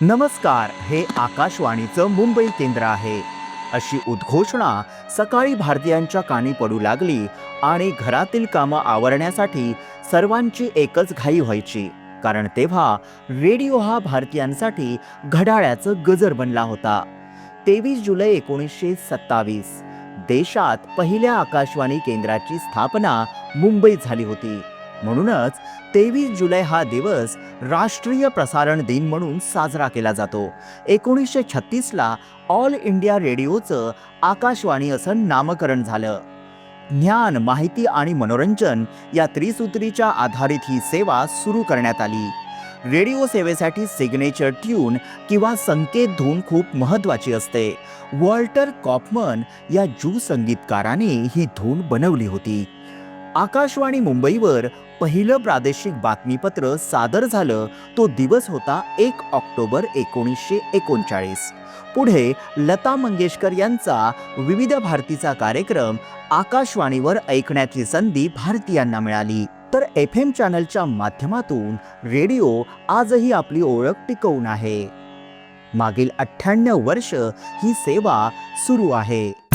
नमस्कार हे आकाशवाणीचं मुंबई केंद्र आहे. अशी उद्घोषणा सकाळी भारतीयांच्या कानी पडू लागली आणि घरातील कामं आवरण्यासाठी सर्वांची एकच घाई व्हायची. कारण तेव्हा रेडिओ हा भारतीयांसाठी घड्याळ्याचं गजर बनला होता. तेवीस जुलै एकोणीसशे सत्तावीस देशात पहिल्या आकाशवाणी केंद्राची स्थापना मुंबईत झाली होती. म्हणूनच तेवीस जुलै हा दिवस राष्ट्रीय प्रसारण दिन म्हणून साजरा केला जातो. एकोणीसशे छत्तीसला ऑल इंडिया रेडिओचं आकाशवाणी असं नामकरण झालं. ज्ञान माहिती आणि मनोरंजन या त्रिसूत्रीच्या आधारित ही सेवा सुरू करण्यात आली. रेडिओ सेवेसाठी सिग्नेचर ट्यून किंवा संकेत धून खूप महत्त्वाची असते. वॉल्टर कॉपमन या ज्यू संगीतकाराने ही धून बनवली होती. आकाशवाणी मुंबईवर पहिलं प्रादेशिक बातमीपत्र सादर झालं तो दिवस होता एक ऑक्टोबर एकोणीसशे एकोणचाळीस. पुढे लता मंगेशकर यांचा विविध भारतीचा कार्यक्रम आकाशवाणीवर ऐकण्याची संधी भारतीयांना मिळाली. तर एफ एम चॅनलच्या माध्यमातून रेडिओ आजही आपली ओळख टिकवून आहे. मागील अठ्ठ्याण्णव वर्ष ही सेवा सुरू आहे.